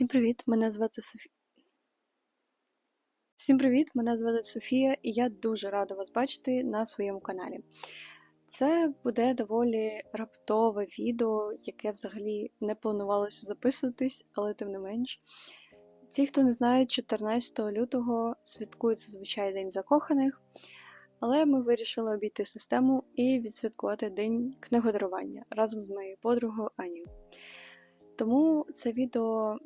Всім привіт! Мене звати Софія. Всім привіт! Мене звати Софія, і я дуже рада вас бачити на своєму каналі. Це буде доволі раптове відео, яке взагалі не планувалося записуватись, але тим не менш. Ті, хто не знає, 14 лютого святкується зазвичай День закоханих, але ми вирішили обійти систему і відсвяткувати День книгодарування разом з моєю подругою Анією. Тому це відео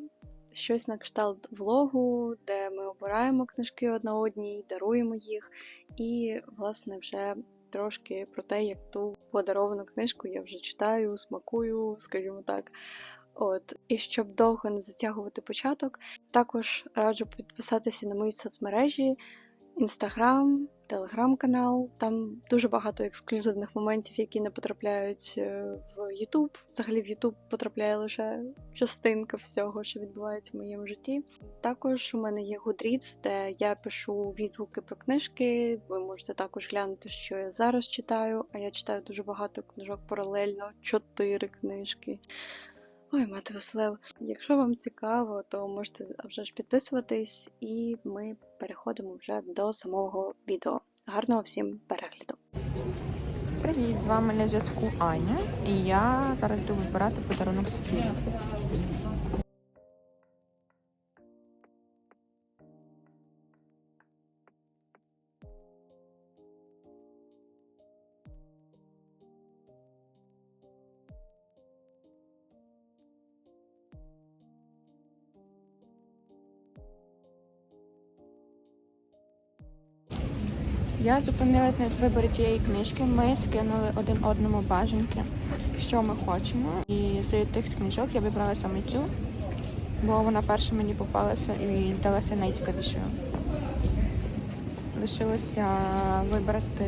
щось на кшталт влогу, де ми обираємо книжки одна одній, даруємо їх, і, власне, вже трошки про те, як ту подаровану книжку я вже читаю, смакую, скажімо так. От, і щоб довго не затягувати початок, також раджу підписатися на мої соцмережі, інстаграм, телеграм-канал. Там дуже багато ексклюзивних моментів, які не потрапляють е, в Ютуб. Взагалі в Ютуб потрапляє лише частинка всього, що відбувається в моєму житті. Також у мене є Goodreads, де я пишу відгуки про книжки. Ви можете також глянути, що я зараз читаю. А я читаю дуже багато книжок паралельно, чотири книжки. Ой, мати Василев. Якщо вам цікаво, то можете вже ж підписуватись, і ми переходимо вже до самого відео. Гарного всім перегляду! Привіт, з вами на зв'язку Аня, і я зараз буду вибирати подарунок Софії. Я зупинилась на виборі цієї книжки. Ми скинули один одному бажанки, що ми хочемо. І з тих книжок я вибрала саме цю, бо вона перша мені попалася і здалася найцікавішою. Лишилося вибрати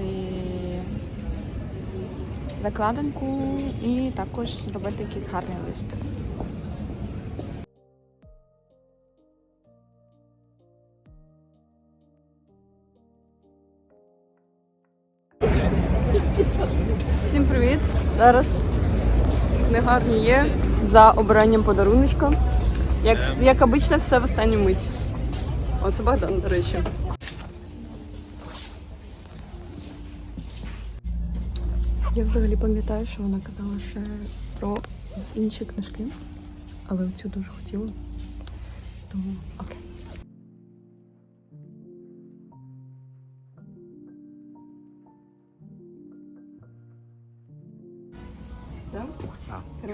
закладинку і також зробити якийсь гарний лист. Всім привіт! Зараз книгарні є за обранням подаруночка. Як, як обично, все в останню мить. Оце Богдан, до речі. Я взагалі пам'ятаю, що вона казала ще про інші книжки, але цю дуже хотіла. Тому окей.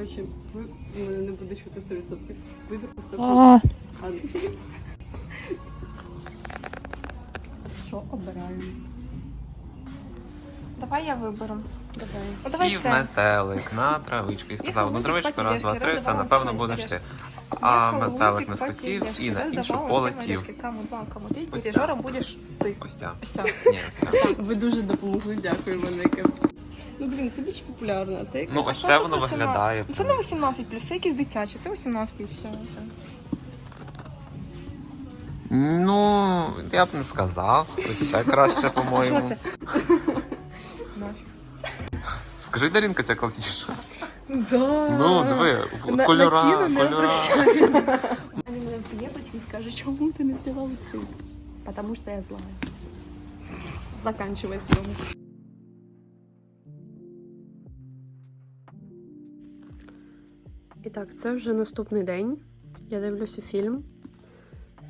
Коротше, ви мене не буде чути 100%. Вибір поступив. А, Що обираємо? давай я виберу. Сів метелик на травичку і сказав, ну травичку, раз, два, три, це роздавала напевно будеш ти. А метелик не схотів і на іншу полетів. Кому два, кому п'ять, Ось і так. Жора будеш ти. Ось ця. Ось ця. Ні, ось ця. Ви дуже допомогли, дякую велике. Ну, блін, це більш популярно, а це якось... Ну ось Що це тут воно 18? виглядає. Ну, Це не 18 плюс, це якісь дитячі, це 18 плюс. Все, це. Ну, я б не сказав. Ось це краще, по-моєму. це? Нафіг. Скажи, Дарінка, це класична. Да. Ну, диви, в- На- кольора, на ціну не кольора. обращаю. Аня мене б'є, потім скаже, чому ти не взяла оцю? Потому що я злая. Заканчивай съемку. І так, це вже наступний день. Я дивлюся фільм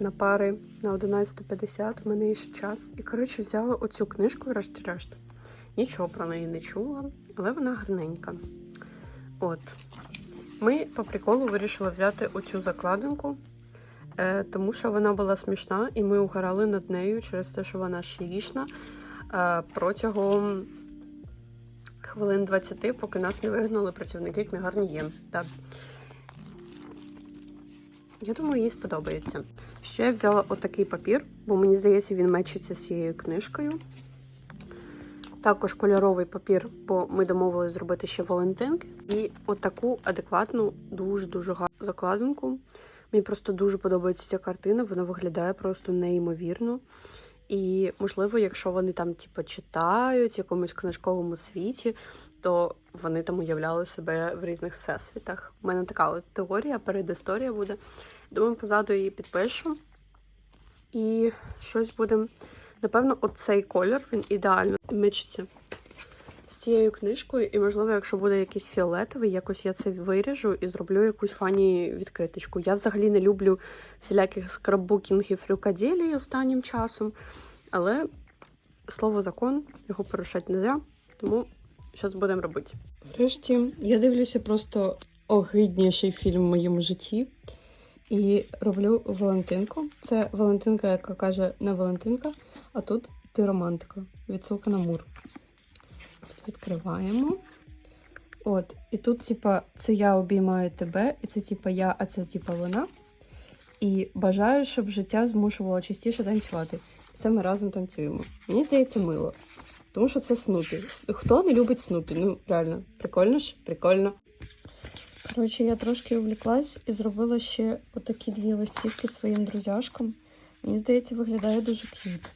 на пари на 11.50. У мене є ще час. І, коротше, взяла оцю книжку, врешті-решт. Нічого про неї не чула, але вона гарненька. От. Ми по приколу вирішили взяти оцю закладинку, е, тому що вона була смішна, і ми угорали над нею через те, що вона ще е, протягом хвилин 20, поки нас не вигнали працівники книгарні є. Так. Я думаю, їй сподобається. Ще я взяла отакий папір, бо мені здається, він мечиться з цією книжкою. Також кольоровий папір, бо ми домовились зробити ще Валентинки. І отаку адекватну, дуже-дуже гарну закладинку. Мені просто дуже подобається ця картина, вона виглядає просто неймовірно. І, можливо, якщо вони там, типу, читають в якомусь книжковому світі, то вони там уявляли себе в різних всесвітах. У мене така от теорія, передісторія буде. Думаю, позаду її підпишу. І щось буде. Напевно, оцей колір він ідеально мечиться з цією книжкою. І, можливо, якщо буде якийсь фіолетовий, якось я це виріжу і зроблю якусь фані відкриточку. Я взагалі не люблю всіляких скраббукінгів рюкаділій останнім часом. Але слово закон, його порушати не можна, тому щось будемо робити. Врешті, я дивлюся просто огидніший фільм в моєму житті. І роблю Валентинку. Це Валентинка, яка каже не Валентинка, а тут ти романтика. Відсилка на мур. Відкриваємо. От, і тут, типа, це я обіймаю тебе, і це типа я, а це типа вона. І бажаю, щоб життя змушувало частіше танцювати. Це ми разом танцюємо. Мені здається, мило. Тому що це Снупі. Хто не любить Снупі? Ну, реально, прикольно ж? Прикольно. Коротше, я трошки увлеклась і зробила ще отакі дві листівки своїм друзяшкам. Мені здається, виглядає дуже квіт.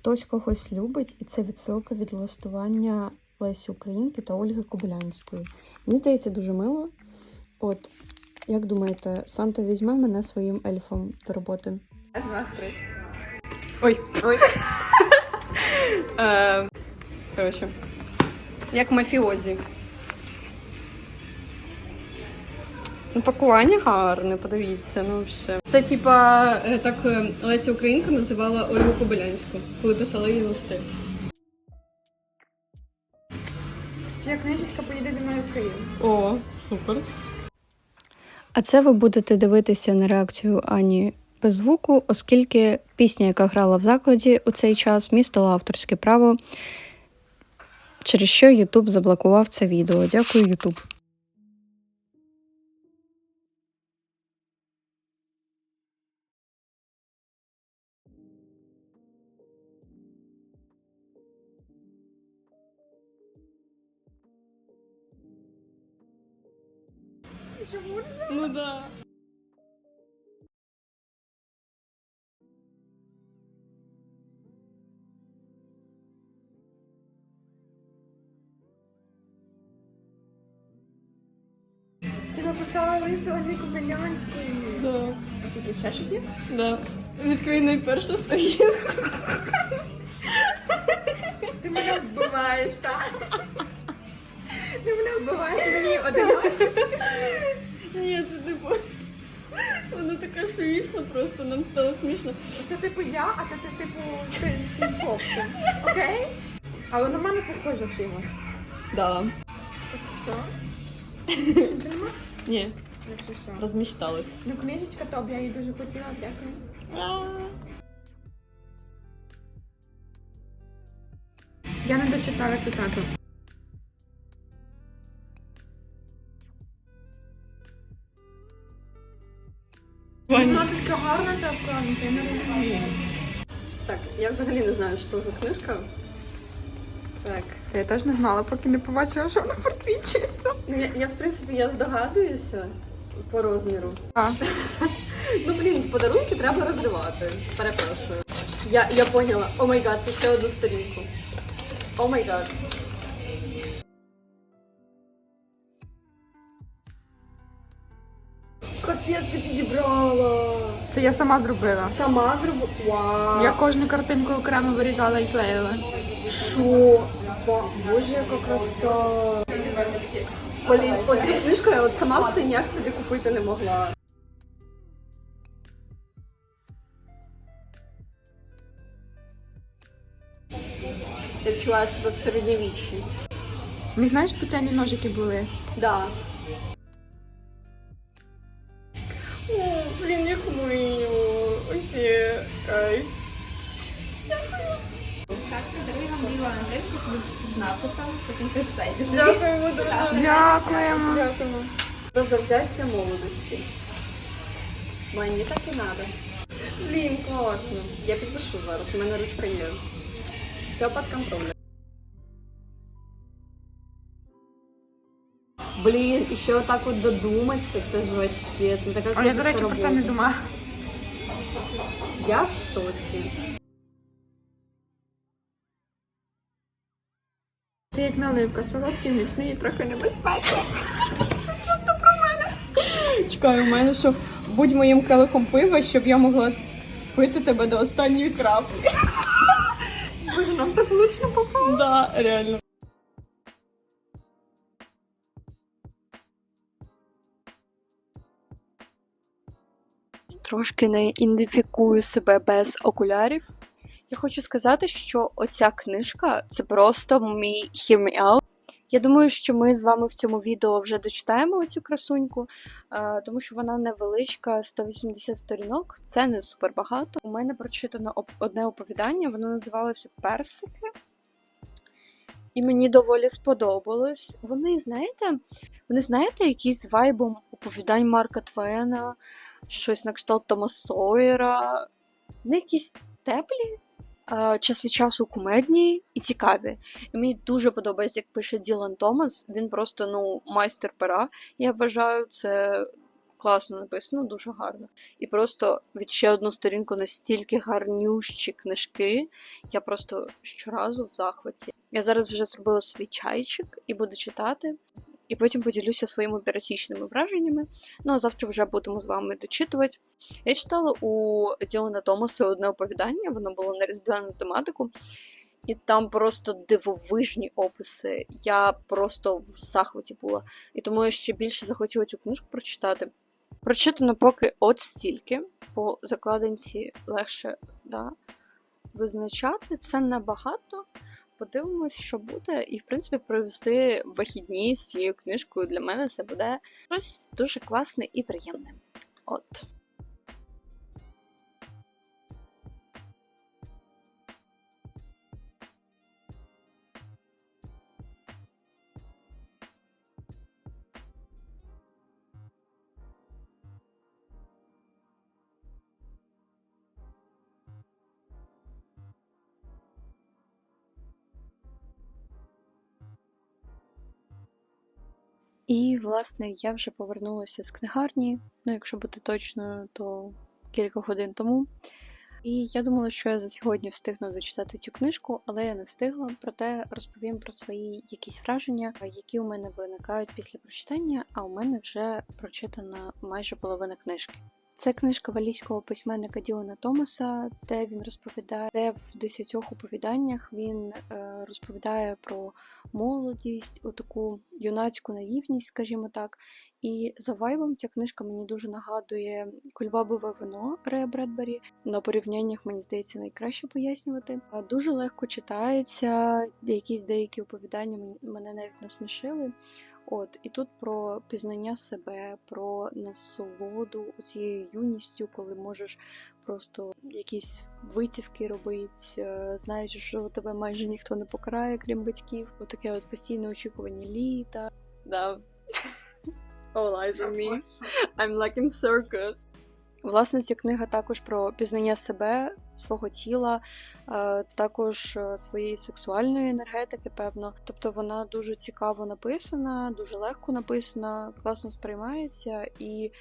Хтось когось любить, і це відсилка від листування Лесі Українки та Ольги Кобилянської. Мені здається, дуже мило. От, як думаєте, Санта візьме мене своїм ельфом до роботи? Ой, ой. Е, Коротше, як мафіозі. Ну, пакування гарне, подивіться, ну все. Це типа е, так е, Леся Українка називала Ольгу Кобилянську, коли писала її листи. Чия книжечка поїде зі мною в Київ? О, супер. А це ви будете дивитися на реакцію Ані без звуку, оскільки пісня, яка грала в закладі у цей час, містила авторське право, через що Ютуб заблокував це відео. Дякую, Ютуб. Написала лист Ольги Кобилянської. Да. Тут ще щось є? Да. Відкрий найпершу сторінку. Ти мене вбиваєш, так? Ти мене вбиваєш мені одиночку. Ні, це типу. Вона така шуїшна, просто нам стало смішно. Це типу я, а це ти типу ти з. Окей? Але на мене похоже чимось. Да. Що? Що ти нема? Ні, Якщо що. розмічталась. Ну, книжечка топ, я її дуже хотіла, дякую. Я не дочитала цитату. Вона така гарна ця обкладинка, я не розумію. Так, я взагалі не знаю, що за книжка. Так. Я теж не знала, поки не побачила, що вона просвічується. Ну, я, я, в принципі, я здогадуюся по розміру. А, Ну, блін, подарунки треба розривати. Перепрошую. Я, я поняла. О май гад, це ще одну сторінку. О май гад. Капець ти підібрала. це я сама зробила. Сама зробила. Вау. Я кожну картинку окремо вирізала і клеїла. Що? Боже, яка краса. Блін, оцю книжку я от сама все ніяк собі купити не могла. Я відчуваю себе в середньовіччі. Не знаєш, спеціальні ножики були. Да. О, блін, як мило. Вообще, кайф. З написом, потім прочитайте Дякуємо дуже. Дякуємо. Дякуємо. Про завзяття молодості. Мені так і надо. Блін, класно. Я підпишу зараз, у мене ручка є. Все під контролем. Блін, і ще отак от додуматися, це ж вообще, це така А я, до речі, про це не думала. Я в шоці. Як наливка, солодкий, міцний і трохи небезпечний. Чекай, у мене що будь моїм келихом пива, щоб я могла пити тебе до останньої краплі. Боже, нам так влучно попало. Да, реально. Трошки не ідентифікую себе без окулярів. Я хочу сказати, що оця книжка це просто мій out. Я думаю, що ми з вами в цьому відео вже дочитаємо цю красуньку, е, тому що вона невеличка, 180 сторінок. Це не супер багато. У мене прочитано одне оповідання, воно називалося Персики. І мені доволі сподобалось. Вони, знаєте, вони знаєте, якісь вайбом оповідань Марка Твена, щось на кшталт Тома Сойера. Вони якісь теплі, час від часу кумедні і цікаві. І мені дуже подобається, як пише Ділан Томас. Він просто ну, майстер пера. Я вважаю, це класно написано, дуже гарно. І просто від ще одну сторінку настільки гарнющі книжки. Я просто щоразу в захваті. Я зараз вже зробила свій чайчик і буду читати. І потім поділюся своїми пересічними враженнями. Ну а завтра вже будемо з вами дочитувати. Я читала у Ділана Томаса одне оповідання, воно було на різдвяну тематику, і там просто дивовижні описи. Я просто в захваті була. І тому я ще більше захотіла цю книжку прочитати. Прочитано поки от стільки, по закладинці легше да, визначати. Це набагато. Подивимось, що буде, і в принципі провести вихідні з цією книжкою для мене це буде щось дуже класне і приємне. От. І, власне, я вже повернулася з книгарні, ну, якщо бути точною, то кілька годин тому. І я думала, що я за сьогодні встигну дочитати цю книжку, але я не встигла. Проте розповім про свої якісь враження, які у мене виникають після прочитання, а у мене вже прочитана майже половина книжки. Це книжка валійського письменника Ділана Томаса, де він розповідає, де в десятьох оповіданнях він е, розповідає про молодість, у таку юнацьку наївність, скажімо так. І за вайбом ця книжка мені дуже нагадує кульбабове вино Рея Бредбері. На порівняннях мені здається найкраще пояснювати. Дуже легко читається, якісь деякі оповідання мене навіть насмішили. От, і тут про пізнання себе, про насолоду цією юністю, коли можеш просто якісь витівки робити, знаєш, знаючи, що тебе майже ніхто не покарає, крім батьків. Отаке от постійне очікування літа. Да. All eyes on me. I'm like in circus. Власне, ця книга також про пізнання себе, свого тіла, е, також е, своєї сексуальної енергетики, певно. Тобто вона дуже цікаво написана, дуже легко написана, класно сприймається. І,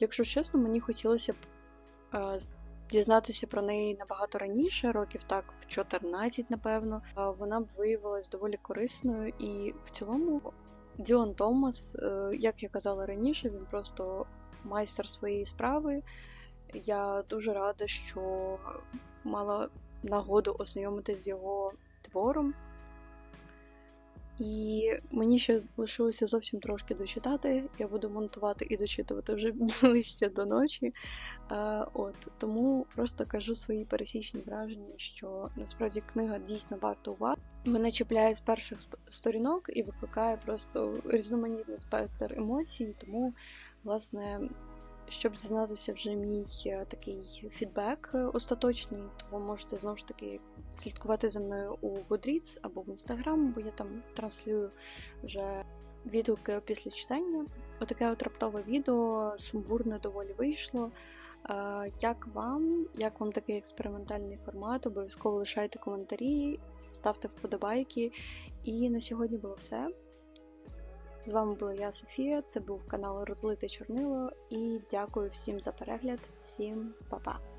якщо чесно, мені хотілося б е, дізнатися про неї набагато раніше, років так, в 14, напевно. Вона б виявилась доволі корисною і в цілому. Ділан Томас, як я казала раніше, він просто майстер своєї справи. Я дуже рада, що мала нагоду ознайомитися з його твором. І мені ще лишилося зовсім трошки дочитати. Я буду монтувати і дочитувати вже ближче до ночі. Е, от тому просто кажу свої пересічні враження, що насправді книга дійсно варта уваги. Мене чіпляє з перших сторінок і викликає просто різноманітний спектр емоцій. Тому, власне, щоб дізнатися вже мій е, такий фідбек е, остаточний, то ви можете знову ж таки слідкувати за мною у Goodreads або в Instagram, бо я там транслюю вже відгуки після читання. Отаке от раптове відео, сумбурне доволі вийшло. Е, Як вам? Як вам такий експериментальний формат? Обов'язково лишайте коментарі, ставте вподобайки. І на сьогодні було все. З вами була я, Софія. Це був канал Розлите Чорнило. І дякую всім за перегляд. Всім па-па!